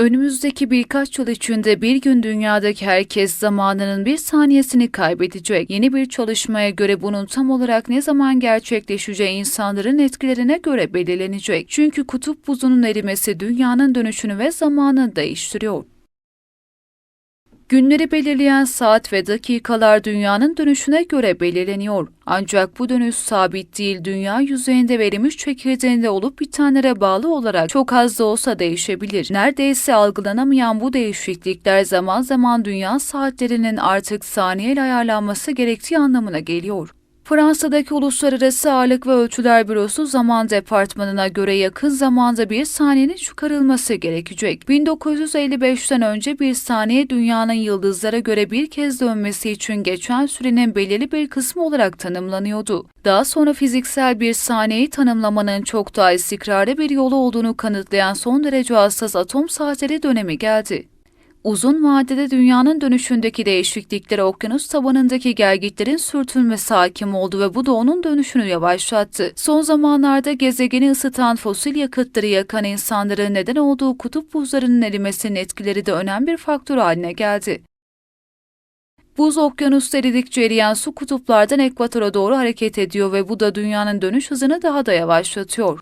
Önümüzdeki birkaç yıl içinde bir gün dünyadaki herkes zamanının bir saniyesini kaybedecek. Yeni bir çalışmaya göre bunun tam olarak ne zaman gerçekleşeceği insanların etkilerine göre belirlenecek. Çünkü kutup buzunun erimesi dünyanın dönüşünü ve zamanı değiştiriyor. Günleri belirleyen saat ve dakikalar dünyanın dönüşüne göre belirleniyor. Ancak bu dönüş sabit değil, dünya yüzeyinde verilmiş çekirdeğinde olup bitenlere bağlı olarak çok az da olsa değişebilir. Neredeyse algılanamayan bu değişiklikler zaman zaman dünya saatlerinin artık saniyeyle ayarlanması gerektiği anlamına geliyor. Fransa'daki Uluslararası Ağırlık ve Ölçüler Bürosu Zaman Departmanı'na göre yakın zamanda bir saniyenin çıkarılması gerekecek. 1955'ten önce bir saniye dünyanın yıldızlara göre bir kez dönmesi için geçen sürenin belirli bir kısmı olarak tanımlanıyordu. Daha sonra fiziksel bir saniyeyi tanımlamanın çok daha istikrarlı bir yolu olduğunu kanıtlayan son derece hassas atom saatleri dönemi geldi. Uzun vadede dünyanın dönüşündeki değişikliklere okyanus tabanındaki gelgitlerin sürtünmesi hakim oldu ve bu da onun dönüşünü yavaşlattı. Son zamanlarda gezegeni ısıtan fosil yakıtları yakan insanların neden olduğu kutup buzlarının erimesinin etkileri de önemli bir faktör haline geldi. Buz okyanusta eridikçe eriyen su kutuplardan ekvatora doğru hareket ediyor ve bu da dünyanın dönüş hızını daha da yavaşlatıyor.